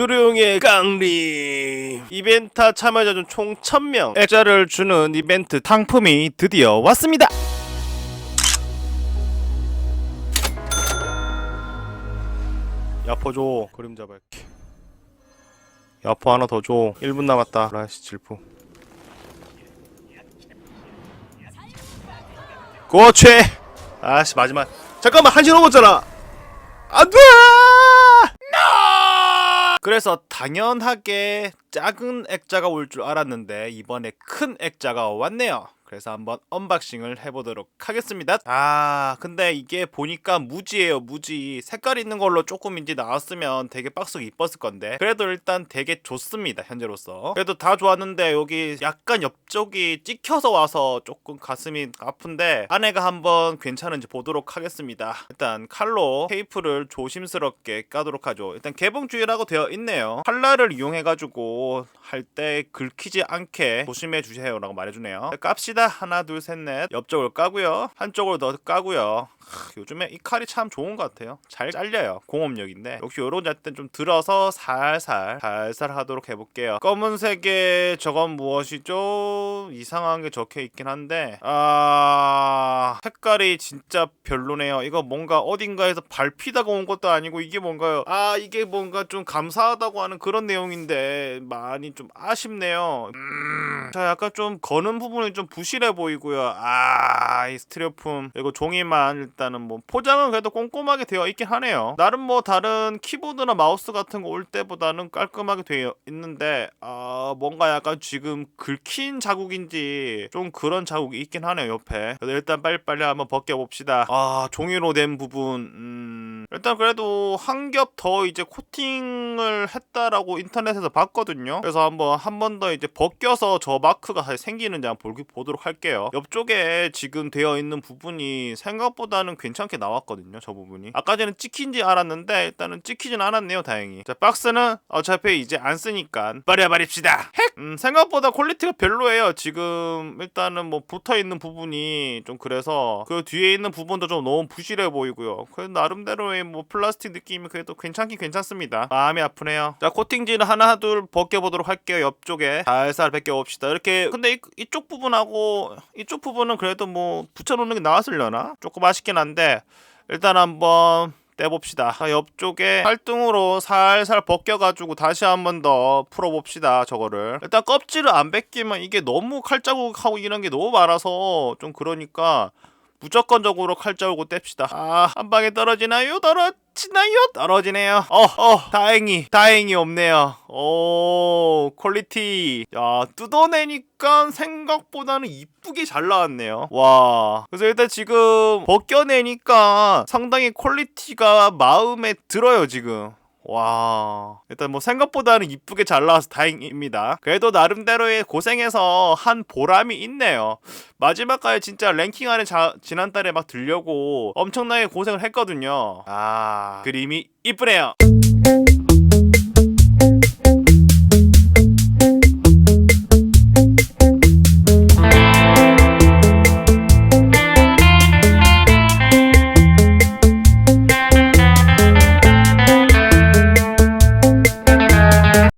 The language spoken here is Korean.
두루용의 깡리. 이벤트 참여자 중 총 1000명. 액자를 주는 이벤트 상품이 드디어 왔습니다. 야포 줘. 그림자 밝기 야포 하나 더줘. 1분 남았다. 라시 질풍. 그렇지 아씨 마지막. 잠깐만 한시 넘었잖아. 안돼 그래서 당연하게 작은 액자가 올 줄 알았는데 이번에 큰 액자가 왔네요. 그래서 한번 언박싱을 해보도록 하겠습니다. 아 근데 이게 보니까 무지예요 무지. 색깔 있는 걸로 조금 이제 나왔으면 되게 박스가 이뻤을 건데. 그래도 일단 되게 좋습니다 현재로서. 그래도 다 좋았는데 여기 약간 옆쪽이 찍혀서 와서 조금 가슴이 아픈데 안에가 한번 괜찮은지 보도록 하겠습니다. 일단 칼로 테이프를 조심스럽게 까도록 하죠. 일단 개봉주의라고 되어 있네요. 칼날을 이용해 가지고 할 때 긁히지 않게 조심해 주세요 라고 말해주네요. 깝시다 하나 둘 셋 넷. 옆쪽을 까고요. 한쪽을 더 까고요. 크, 요즘에 이 칼이 참 좋은 것 같아요. 잘 잘려요. 공업력인데. 역시 요런 잣땐 좀 들어서 살살 살살 하도록 해볼게요. 검은색의 저건 무엇이죠? 이상한 게 적혀 있긴 한데. 아 색깔이 진짜 별로네요. 이거 뭔가 어딘가에서 밟히다가 온 것도 아니고 이게 뭔가요? 아 이게 뭔가 좀 감사하다고 하는 그런 내용인데 많이 좀 아쉽네요. 음, 자 약간 좀 거는 부분이 좀 부실 해 보이고요. 아 이 스티로폼 그리고 종이만 일단은 뭐 포장은 그래도 꼼꼼하게 되어 있긴 하네요. 나름 뭐 다른 키보드나 마우스 같은 거 올 때보다는 깔끔하게 되어 있는데 아 뭔가 약간 지금 긁힌 자국인지 좀 그런 자국이 있긴 하네요 옆에. 그래서 일단 빨리빨리 한번 벗겨 봅시다. 아 종이로 된 부분 음 일단 그래도 한 겹 더 이제 코팅을 했다라고 인터넷에서 봤거든요. 그래서 한번 한 번 더 이제 벗겨서 저 마크가 생기는지 한번 볼- 보도록 할게요. 옆쪽에 지금 되어 있는 부분이 생각보다는 괜찮게 나왔거든요 저 부분이. 아까 전에 찍힌지 알았는데 일단은 찍히진 않았네요 다행히. 자 박스는 어차피 이제 안 쓰니까 버려버립시다. 핵! 음, 생각보다 퀄리티가 별로예요. 지금 일단은 뭐 붙어 있는 부분이 좀 그래서 그 뒤에 있는 부분도 좀 너무 부실해 보이고요. 그 나름대로의 뭐 플라스틱 느낌이 그래도 괜찮긴 괜찮습니다. 마음이 아프네요. 자 코팅지는 하나 둘 벗겨보도록 할게요 옆쪽에. 살살 벗겨봅시다. 이렇게 근데 이, 이쪽 부분하고 이쪽 부분은 그래도 뭐 붙여놓는 게 나았으려나? 조금 아쉽긴 한데 일단 한번 떼봅시다. 자, 옆쪽에 팔등으로 살살 벗겨가지고 다시 한 번 더 풀어봅시다. 저거를. 일단 껍질을 안 벗기면 이게 너무 칼자국하고 이런 게 너무 많아서 좀 그러니까 무조건적으로 칼자국을 뗍시다. 아, 한 방에 떨어지나요? 떨어지나요? 떨어지네요. 어, 어, 다행히, 다행히 없네요. 오, 퀄리티. 야, 뜯어내니까 생각보다는 이쁘게 잘 나왔네요. 와. 그래서 일단 지금 벗겨내니까 상당히 퀄리티가 마음에 들어요, 지금. 와 일단 뭐 생각보다는 이쁘게 잘 나와서 다행입니다. 그래도 나름대로의 고생해서 한 보람이 있네요. 마지막까지 진짜 랭킹 안에 자, 지난달에 막 들려고 엄청나게 고생을 했거든요. 아 그림이 이쁘네요